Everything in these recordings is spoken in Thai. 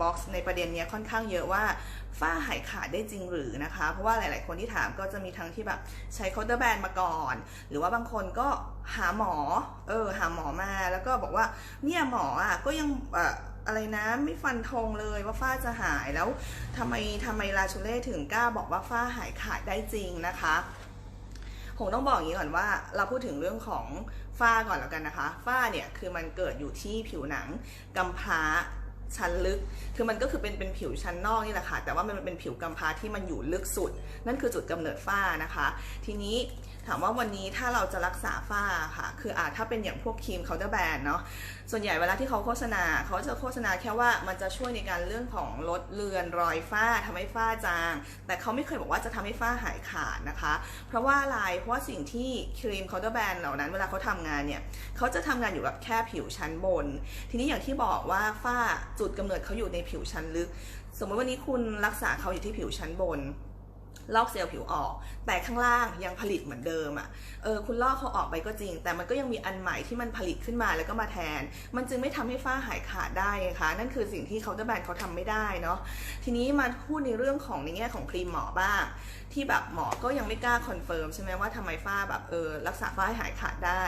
บ็อกซ์ในประเด็นนี้ค่อนข้างเยอะว่าฝ้าหายขาดได้จริงหรือนะคะ เพราะว่าหลาย ๆ คนที่ถามก็จะมีทั้งที่แบบใช้เคาน์เตอร์แบนมาก่อน หรือว่าบางคนก็หาหมอ เออ หาหมอมาแล้วก็บอกว่าเนี่ยหมออะก็ยังอออะไรนะไม่ฟันธงเลยว่าฝ้าจะหายแล้วทำไมทำไมลาชูเล่ถึงกล้าบอกว่าฝ้าหายขาดได้จริงนะคะผมต้องบอกอย่างนี้ก่อนว่าเราพูดถึงเรื่องของฝ้าก่อนแล้วกันนะคะ ฝ้าเนี่ยคือมันเกิดอยู่ที่ผิวหนังกำพร้า ชั้นลึก คือมันก็คือเป็นเป็นผิวชั้นนอกนี่แหละค่ะ แต่ว่ามันเป็นผิวกำพร้าที่มันอยู่ลึกสุด นั่นคือจุดกำเนิดฝ้านะคะ ทีนี้ามว่าวันนี้ถ้าเราจะรักษาฝ้าค่ะ คืออาถ้าเป็นอย่างพวกครีมเคาน์เตอร์แบรนด์เนาะ ส่วนใหญ่เวลาที่เขาโฆษณาเขาจะโฆษณาแค่ว่ามันจะช่วยในการเรื่องของลดเลือนรอยฝ้าทำให้ฝ้าจาง แต่เขาไม่เคยบอกว่าจะทำให้ฝ้าหายขาดนะคะ เพราะว่าอะไร เพราะว่าสิ่งที่ครีมเคาน์เตอร์แบรนด์เหล่านั้นเวลาเขาทำงานเนี่ยเขาจะทำงานอยู่กับแค่ผิวชั้นบน ทีนี้อย่างที่บอกว่าฝ้าจุดกำเนิดเขาอยู่ในผิวชั้นลึก สมมติวันนี้คุณรักษาเขาอยู่ที่ผิวชั้นบน ลอกเซลล์ผิวออก แต่ข้างล่างยังผลิตเหมือนเดิมอะ่ะเออคุณลอกเขาออกไปก็จริง แต่มันก็ยังมีอันใหม่ที่มันผลิตขึ้นมาแล้วก็มาแทน มันจึงไม่ทำให้ฝ้าหายขาดได้ไงคะนั่นคือสิ่งที่เคาน์เตอร์แบรนด์เขาทำไม่ได้เนาะทีนี้มาพูดในเรื่องของในแง่ของครีมหมอบ้าง ที่แบบหมอก็ยังไม่กล้าคอนเฟิร์มใช่ไหมว่าทำไมฝ้าแบบเออรักษาฝ้าให้หายขาดได้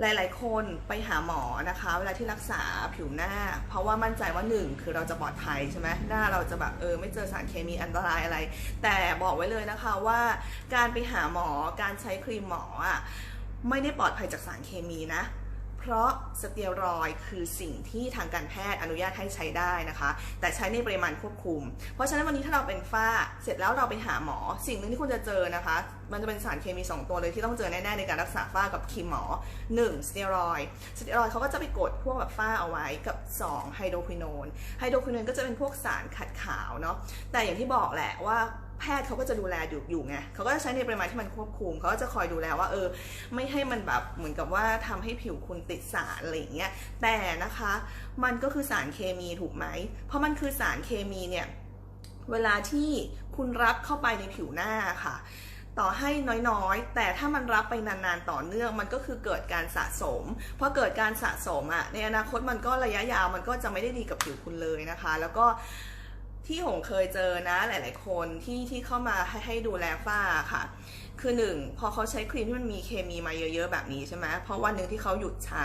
หลาย ๆ คนไปหาหมอนะคะ เวลาที่รักษาผิวหน้า เพราะว่ามั่นใจว่าหนึ่งคือเราจะปลอดภัยใช่ไหมหน้าเราจะแบบเออไม่เจอสารเคมีอันตรายอะไร แต่บอกไว้เลยนะคะว่าการไปหาหมอการใช้ครีมหมออะไม่ได้ปลอดภัยจากสารเคมีนะ เพราะสเตียรอยคือสิ่งที่ทางการแพทย์อนุญาตให้ใช้ได้นะคะ แต่ใช้ในปริมาณควบคุม เพราะฉะนั้นวันนี้ถ้าเราเป็นฝ้าเสร็จแล้วเราไปหาหมอ สิ่งหนึ่งที่คุณจะเจอนะคะ มันจะเป็นสารเคมี 2 ตัวเลยที่ต้องเจอแน่ๆในการรักษาฝ้ากับคีมหมอ 1. สเตียรอยสเตียรอยเขาก็จะไปกดพวกแบบฝ้าเอาไว้กับ 2. ไฮโดรควินอนไฮโดรควินอนก็จะเป็นพวกสารขัดขาวเนาะแต่อย่างที่บอกแหละว่า แพทย์เขาก็จะดูแลอยู่อยู่ไงเขาก็จะใช้ในปริมาณที่มันควบคุมเขาก็จะคอยดูแลว่าเออ ไม่ให้มันแบบเหมือนกับว่าทำให้ผิวคุณติดสารอะไรอย่างเงี้ยแต่นะคะมันก็คือสารเคมีถูกไหม เพราะมันคือสารเคมีเนี่ยเวลาที่คุณรับเข้าไปในผิวหน้าค่ะ ต่อให้น้อยๆ แต่ถ้ามันรับไปนานๆต่อเนื่องมันก็คือเกิดการสะสมเพราะเกิดการสะสมอะในอนาคตมันก็ระยะยาวมันก็จะไม่ได้ดีกับผิวคุณเลยนะคะ แล้วก็ ที่หงเคยเจอนะหลาย ๆ คนที่ที่เข้ามาให้ให้ดูแลฝ้าค่ะ คือหนึ่งพอเขาใช้ครีมที่มันมีเคมีมาเยอะ ๆ แบบนี้ใช่ไหมเพราะวันหนึ่งที่เขาหยุดใช้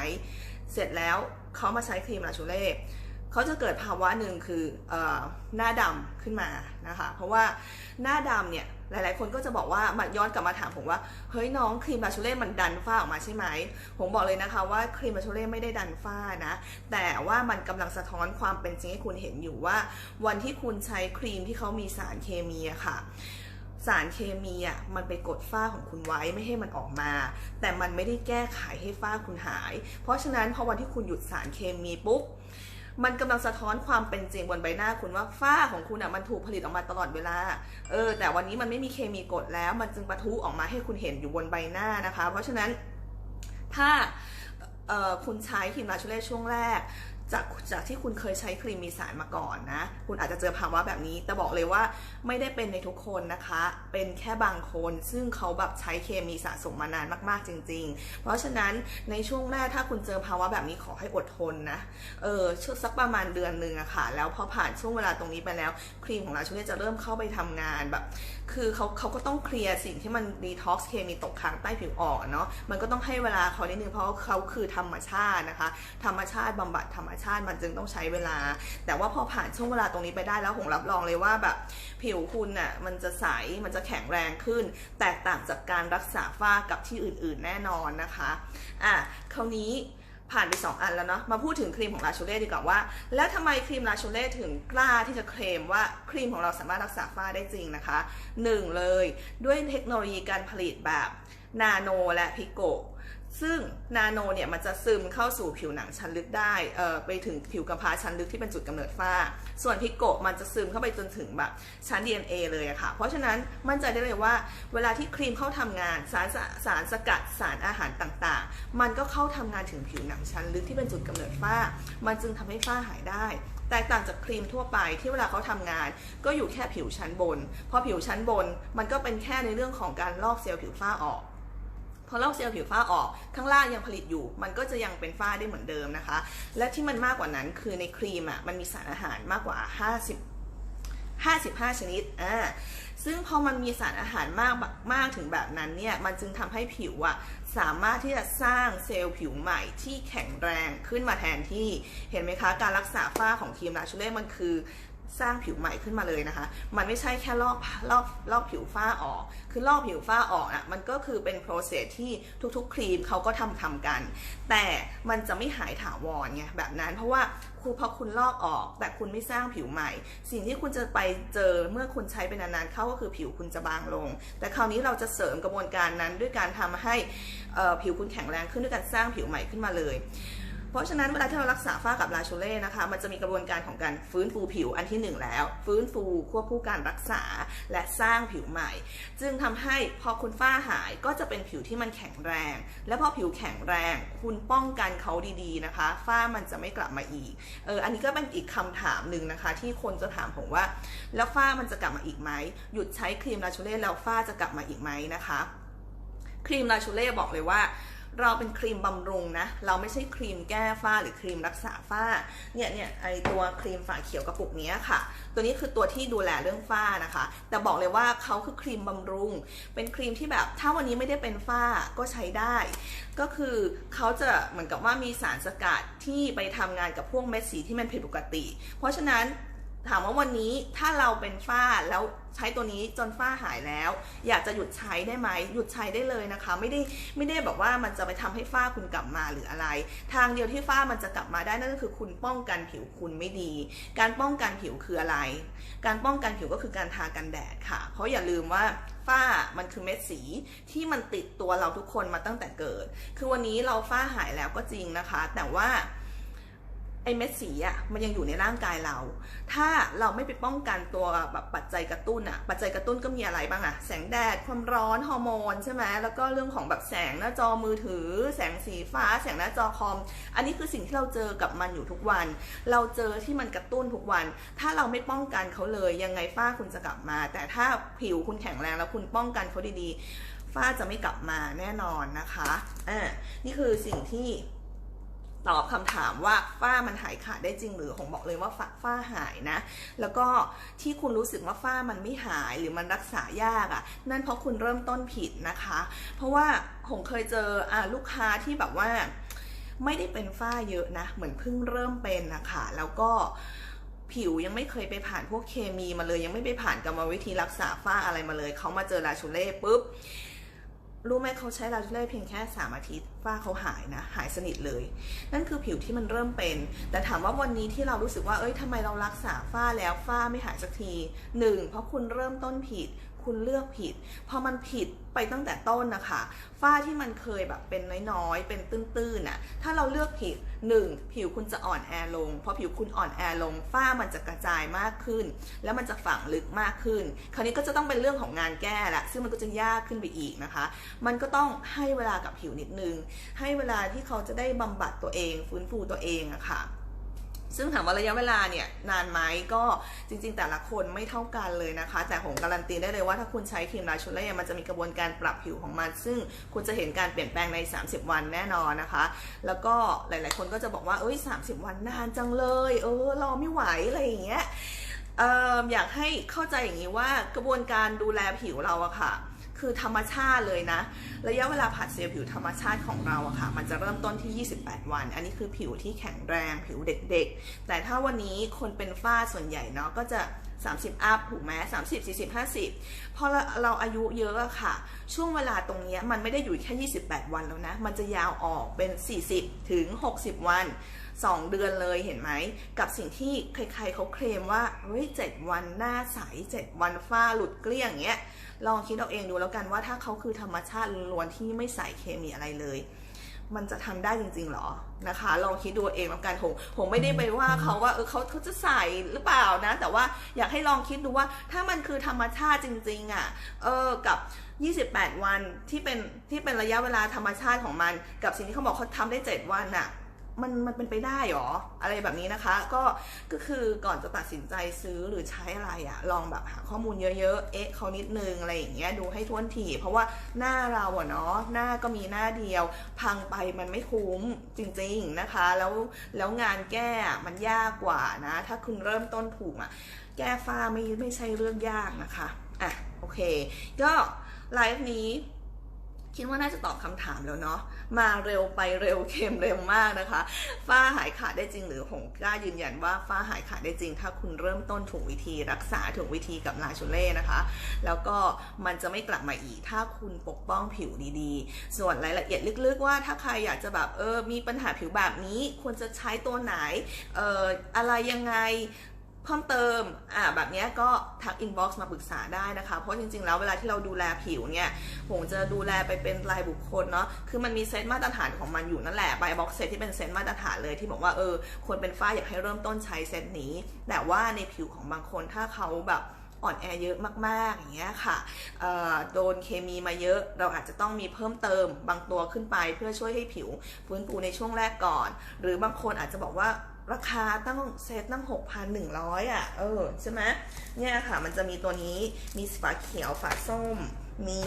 เสร็จแล้วเขามาใช้ครีมลาชูเล่เขาจะเกิดภาวะหนึ่งคือออหน้าดำขึ้นมานะคะ เพราะว่าหน้าดำเนี่ย หลาย ๆ คนก็จะบอกว่ามาย้อนกลับมาถามผมว่า เฮ้ยน้องครีมลาชูเล่มันดันฝ้าออกมาใช่ไหม ผมบอกเลยนะคะว่าครีมลาชูเล่ไม่ได้ดันฝ้านะ แต่ว่ามันกำลังสะท้อนความเป็นจริงให้คุณเห็นอยู่ว่า วันที่คุณใช้ครีมที่เขามีสารเคมีอะค่ะสารเคมีอะมันไปกดฝ้าของคุณไว้ไม่ให้มันออกมา แต่มันไม่ได้แก้ไขให้ฝ้าคุณหาย เพราะฉะนั้นพอวันที่คุณหยุดสารเคมีปุ๊บ มันกำลังสะท้อนความเป็นจริงบนใบหน้าคุณว่าฝ้าของคุณอะมันถูกผลิตออกมาตลอดเวลา เออ แต่วันนี้มันไม่มีเคมีกดแล้ว มันจึงปะทุออกมาให้คุณเห็นอยู่บนใบหน้านะคะ เพราะฉะนั้นถ้าออคุณใช้ครีมลาชูเล่ช่วงแรก จากจากที่คุณเคยใช้ครีมมีสารมาก่อนนะ คุณอาจจะเจอภาวะแบบนี้ แต่บอกเลยว่าไม่ได้เป็นในทุกคนนะคะ เป็นแค่บางคน ซึ่งเขาแบบใช้เคมีสะสมมานานมากๆจริง ๆ เพราะฉะนั้นในช่วงแรกถ้าคุณเจอภาวะแบบนี้ขอให้อดทนนะ เออช่วงสักประมาณเดือนหนึ่งอะค่ะ แล้วพอผ่านช่วงเวลาตรงนี้ไปแล้ว ครีมของเราช่วงนี้จะเริ่มเข้าไปทำงานแบบ คือเขาเขาก็ต้องเคลียร์สิ่งที่มันดีท็อกซ์เคมีตกค้างใต้ผิวออนเนาะ มันก็ต้องให้เวลาเขานิดนึงเพราะเขาคือธรรมชาตินะคะ ธรรมชาติบำบัดธรรมชาติมันจึงต้องใช้เวลา แต่ว่าพอผ่านช่วงเวลาตรงนี้ไปได้แล้วผมรับรองเลยว่าแบบผิวคุณน่ะมันจะใสมันจะแข็งแรงขึ้น แตกต่างจากการรักษาฝ้ากับที่อื่น ๆ แน่นอนนะคะอะคราวนี้ผ่านไป 2 อันแล้วเนาะ มาพูดถึงครีมของลาชูเล่ดีกว่าว่า แล้วทำไมครีมลาชูเล่ถึงกล้าที่จะเคลมว่าครีมของเราสามารถรักษาฝ้าได้จริงนะคะ 1 เลยด้วยเทคโนโลยีการผลิตแบบนาโนและพิโก ซึ่งนาโนเนี่ยมันจะซึมเข้าสู่ผิวหนังชั้นลึกได้ไปถึงผิวกำพร้าชั้นลึกที่เป็นจุดกำเนิดฝ้า ส่วนพิโกะมันจะซึมเข้าไปจนถึงแบบชั้น DNA เลยอะค่ะ เพราะฉะนั้นมั่นใจได้เลยว่า เวลาที่ครีมเข้าทำงานสารสารสกัดสารอาหารต่างๆ มันก็เข้าทำงานถึงผิวหนังชั้นลึกที่เป็นจุดกำเนิดฝ้า มันจึงทำให้ฝ้าหายได้แตกต่างจากครีมทั่วไปที่เวลาเขาทำงาน ก็อยู่แค่ผิวชั้นบน พอผิวชั้นบนมันก็เป็นแค่ในเรื่องของการลอกเซลล์ผิวฝ้าออก พอลอกเซลล์ผิวฝ้าออกข้างล่างยังผลิตอยู่ มันก็จะยังเป็นฝ้าได้เหมือนเดิมนะคะ และที่มันมากกว่านั้นคือในครีมอะมันมีสารอาหารมากกว่า 50 55 ชนิด อ่า ซึ่งพอมันมีสารอาหารมากมากถึงแบบนั้นเนี่ย มันจึงทำให้ผิวอะสามารถที่จะสร้างเซลล์ผิวใหม่ที่แข็งแรงขึ้นมาแทนที่ เห็นไหมคะ การรักษาฝ้าของครีมลาชูเล่มันคือ สร้างผิวใหม่ขึ้นมาเลยนะคะ มันไม่ใช่แค่ลอกลอกลอกผิวฝ้าออก คือลอกผิวฝ้าออกอะ มันก็คือเป็น process ที่ทุกๆ ครีมเขาก็ทำทำกัน แต่มันจะไม่หายถาวรไงแบบนั้น เพราะว่าครูพอคุณลอกออกแต่คุณไม่สร้างผิวใหม่ สิ่งที่คุณจะไปเจอเมื่อคุณใช้ไปนานๆเข้าก็คือผิวคุณจะบางลง แต่คราวนี้เราจะเสริมกระบวนการนั้นด้วยการทำให้ผิวคุณแข็งแรงขึ้นด้วยการสร้างผิวใหม่ขึ้นมาเลย เพราะฉะนั้นเวลาที่เรารักษาฝ้ากับลาชูเล่นะคะ มันจะมีกระบวนการของการฟื้นฟูผิวอันที่หนึ่งแล้ว ฟื้นฟูควบคู่การรักษาและสร้างผิวใหม่ จึงทำให้พอคุณฝ้าหายก็จะเป็นผิวที่มันแข็งแรง และพอผิวแข็งแรง คุณป้องกันเขาดีๆนะคะ ฝ้ามันจะไม่กลับมาอีกเอออันนี้ก็เป็นอีกคำถามหนึ่งนะคะ ที่คนจะถามผมว่า แล้วฝ้ามันจะกลับมาอีกไหมหยุดใช้ครีมลาชูเล่แล้วฝ้าจะกลับมาอีกไหมนะคะ ครีมลาชูเล่บอกเลยว่า เราเป็นครีมบำรุงนะ เราไม่ใช่ครีมแก้ฝ้าหรือครีมรักษาฝ้า เนี่ยเนี่ยไอตัวครีมฝาเขียวกระปุกนี้ค่ะ ตัวนี้คือตัวที่ดูแลเรื่องฝ้านะคะ แต่บอกเลยว่าเขาคือครีมบำรุง เป็นครีมที่แบบ ถ้าวันนี้ไม่ได้เป็นฝ้าก็ใช้ได้ ก็คือเขาจะเหมือนกับว่ามีสารสกัดที่ไปทำงานกับพวกเม็ดสีที่มันผิดปกติ เพราะฉะนั้น ถามว่าวันนี้ถ้าเราเป็นฝ้าแล้วใช้ตัวนี้จนฝ้าหายแล้ว อยากจะหยุดใช้ได้ไหมหยุดใช้ได้เลยนะคะ ไม่ได้ไม่ได้แบบว่ามันจะไปทำให้ฝ้าคุณกลับมาหรืออะไร ทางเดียวที่ฝ้ามันจะกลับมาได้นั่นก็คือคุณป้องกันผิวคุณไม่ดี การป้องกันผิวคืออะไร การป้องกันผิวก็คือการทากันแดดค่ะ เพราะอย่าลืมว่าฝ้ามันคือเม็ดสีที่มันติดตัวเราทุกคนมาตั้งแต่เกิด คือวันนี้เราฝ้าหายแล้วก็จริงนะคะ แต่ว่า ไอเม็ดสีอะมันยังอยู่ในร่างกายเรา ถ้าเราไม่ไปป้องกันตัวแบบปัจจัยกระตุ้นอะปัจจัยกระตุ้นก็มีอะไรบ้างอะแสงแดด ความร้อน ฮอร์โมนใช่ไหมแล้วก็เรื่องของแบบแสงหน้าจอมือถือ แสงสีฟ้า แสงหน้าจอคอม อันนี้คือสิ่งที่เราเจอกับมันอยู่ทุกวัน เราเจอที่มันกระตุ้นทุกวัน ถ้าเราไม่ป้องกันเขาเลยยังไงฝ้าคุณจะกลับมา แต่ถ้าผิวคุณแข็งแรงแล้วคุณป้องกันเขาดีๆ ฝ้าจะไม่กลับมาแน่นอนนะคะอ่านี่คือสิ่งที่ ตอบคำถามว่าฝ้ามันหายขาดได้จริงหรือผมบอกเลยว่าฝ้าาหายนะ แล้วก็ที่คุณรู้สึกว่าฝ้ามันไม่หายหรือมันรักษายากอะ่ะ นั่นเพราะคุณเริ่มต้นผิดนะคะ เพราะว่าผมเคยเจออ่าลูกค้าที่แบบว่า ไม่ได้เป็นฝ้าเยอะนะ เหมือนเพิ่งเริ่มเป็นนะคะแล้วก็ผิวยังไม่เคยไปผ่านพวกเคมีมาเลย ยังไม่ไปผ่านกรรมวิธีรักษาฝ้าอะไรมาเลยเขามาเจอลาชูเล่ปุ๊บ รู้ไหมเขาใช้ลาจูเล่เพียงแค่ 3 อาทิตย์ฝ้าเขาหายนะ หายสนิทเลย นั่นคือผิวที่มันเริ่มเป็น แต่ถามว่าวันนี้ที่เรารู้สึกว่าเอ้ยทำไมเรารักษาฝ้าแล้วฝ้าไม่หายสักทีหนึ่งเพราะคุณเริ่มต้นผิด คุณเลือกผิด พอมันผิดไปตั้งแต่ต้นนะคะ ฝ้าที่มันเคยแบบเป็นน้อยๆ เป็นตื้นๆน่ะ ถ้าเราเลือกผิดหนึ่งผิวคุณจะอ่อนแอลงพอผิวคุณอ่อนแอลง ฝ้ามันจะกระจายมากขึ้น แล้วมันจะฝังลึกมากขึ้น คราวนี้ก็จะต้องเป็นเรื่องของงานแก้ละซึ่งมันก็จะยากขึ้นไปอีกนะคะ มันก็ต้องให้เวลากับผิวนิดนึง ให้เวลาที่เขาจะได้บำบัดตัวเอง ฟื้นฟูตัวเองอะค่ะ ซึ่งถามว่าระยะเวลาเนี่ยนานไหมก็จริง ๆ แต่ละคนไม่เท่ากันเลยนะคะ แต่ผมการันตีได้เลยว่าถ้าคุณใช้ครีมลาชูเล่มันจะมีกระบวนการปรับผิวของมัน ซึ่งคุณจะเห็นการเปลี่ยนแปลงใน 30 วันแน่นอนนะคะ แล้วก็หลาย ๆ คนก็จะบอกว่าเอ้ย 30 วันนานจังเลย เออรอไม่ไหวอะไรอย่างเงี้ยอออยากให้เข้าใจอย่างนี้ว่ากระบวนการดูแลผิวเราอะค่ะ คือธรรมชาติเลยนะ ระยะเวลาผัดเซลล์ผิวธรรมชาติของเราอะค่ะ มันจะเริ่มต้นที่ 28 วัน อันนี้คือผิวที่แข็งแรงผิวเด็กๆ แต่ถ้าวันนี้คนเป็นฝ้าส่วนใหญ่เนาะก็จะ 30 อัพถูกไหม30 40 50พอเราเราอายุเยอะอะค่ะ ช่วงเวลาตรงนี้มันไม่ได้อยู่แค่ 28 วันแล้วนะ มันจะยาวออกเป็น 40 ถึง 60 วัน 2 เดือนเลยเห็นไหม กับสิ่งที่ใครๆเขาเคลมว่าเฮ้ย7วันหน้าใส 7 วันฝ้าหลุดเกลี้ยงเงี้ยลองคิดเอาเองดูแล้วกันว่าถ้าเขาคือธรรมชาติล้วนที่ไม่ใส่เคมีอะไรเลย มันจะทำได้จริงๆหรอนะคะ ลองคิดดูเองแล้วกันผมผมไม่ได้ไปว่าเขาว่าเออเขาเขาจะใส่หรือเปล่านะ แต่ว่าอยากให้ลองคิดดูว่าถ้ามันคือธรรมชาติจริง ๆอะเออกับ 28 วันที่เป็นที่เป็นระยะเวลาธรรมชาติของมัน กับสิ่งที่เขาบอกเขาทำได้ 7 วันอะ มันมันเป็นไปได้หรอ อะไรแบบนี้นะคะ ก็ก็คือก่อนจะตัดสินใจซื้อหรือใช้อะไรอะลองแบบหาข้อมูลเยอะๆ เอ๊ะเขานิดนึงอะไรอย่างเงี้ยดูให้ท้วนทีเพราะว่าหน้าเราอะเนาะหน้าก็มีหน้าเดียว พังไปมันไม่คุ้มจริงๆนะคะ แล้วแล้วงานแก้มันยากกว่านะ ถ้าคุณเริ่มต้นถูกอะแก้ฝ้าไม่ไม่ใช่เรื่องยากนะคะอะโอเค ก็ไลฟ์นี้ คิดว่าน่าจะตอบคำถามแล้วเนาะมาเร็วไปเร็วเค็มเร็วมากนะคะ ฝ้าหายขาดได้จริงหรือหงกล้ายืนยันว่าฝ้าหายขาดได้จริง ถ้าคุณเริ่มต้นถูกวิธีรักษาถูกวิธีกับลาชูเล่นะคะ แล้วก็มันจะไม่กลับมาอีก ถ้าคุณปกป้องผิวดีๆ ส่วนรายละเอียดลึกๆว่าถ้าใครอยากจะแบบเออมีปัญหาผิวแบบนี้ควรจะใช้ตัวไหนเอ่ออะไรยังไง เพิ่มเติมอ่าแบบนี้ก็ทักอินบ็อกซ์มาปรึกษาได้นะคะ เพราะจริงๆ แล้วเวลาที่เราดูแลผิวเนี่ยผมจะดูแลไปเป็นรายบุคคลเนาะคือมันมีเซตมาตรฐานของมันอยู่นั่นแหละใบบ็อกเซตที่เป็นเซตมาตรฐานเลยที่บอกว่าเออคนเป็นฝ้าอยากให้เริ่มต้นใช้เซตนี้ แต่ว่าในผิวของบางคนถ้าเขาแบบอ่อนแอเยอะมากๆอย่างเงี้ยค่ะโดนเคมีมาเยอะ เราอาจจะต้องมีเพิ่มเติมบางตัวขึ้นไปเพื่อช่วยให้ผิวฟื้นฟูในช่วงแรกก่อน หรือบางคนอาจจะบอกว่า ราคาตั้งเซตตั้ง 6,100 อะ เออ ใช่ไหมเนี่ยค่ะ มันจะมีตัวนี้มีฝาเขียวฝาส้ม มี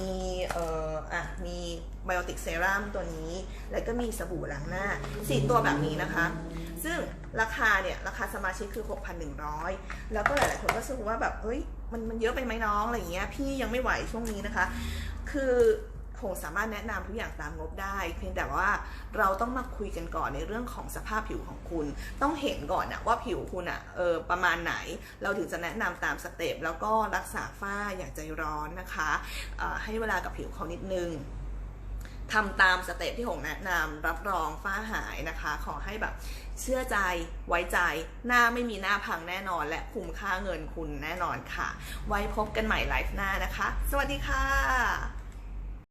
เอ่ออะ มีไบโอติกเซรั่มตัวนี้ แล้วก็มีสบู่ล้างหน้าสี่ตัวแบบนี้นะคะ ซึ่งราคาเนี่ย ราคาสมาชิกคือ 6,100 แล้วก็หลาย ๆ คนก็รู้สึกว่าแบบ เฮ้ย มันมันเยอะไปไหมน้อง อะไรอย่างเงี้ย พี่ยังไม่ไหวช่วงนี้นะคะ คือ คงสามารถแนะนำทุกอย่างตามงบได้ เพียงแต่ว่าเราต้องมาคุยกันก่อนในเรื่องของสภาพผิวของคุณ ต้องเห็นก่อนนะว่าผิวคุณอะเออประมาณไหน เราถึงจะแนะนำตามสเต็ปแล้วก็รักษาฝ้าอย่าใจร้อนนะคะให้เวลากับผิวเขานิดนึงทำตามสเต็ปที่หงแนะนำรับรองฝ้าหายนะคะ ขอให้แบบเชื่อใจไว้ใจ หน้าไม่มีหน้าพังแน่นอน และคุ้มค่าเงินคุณแน่นอนค่ะ ไว้พบกันใหม่ไลฟ์หน้านะคะ สวัสดีค่ะ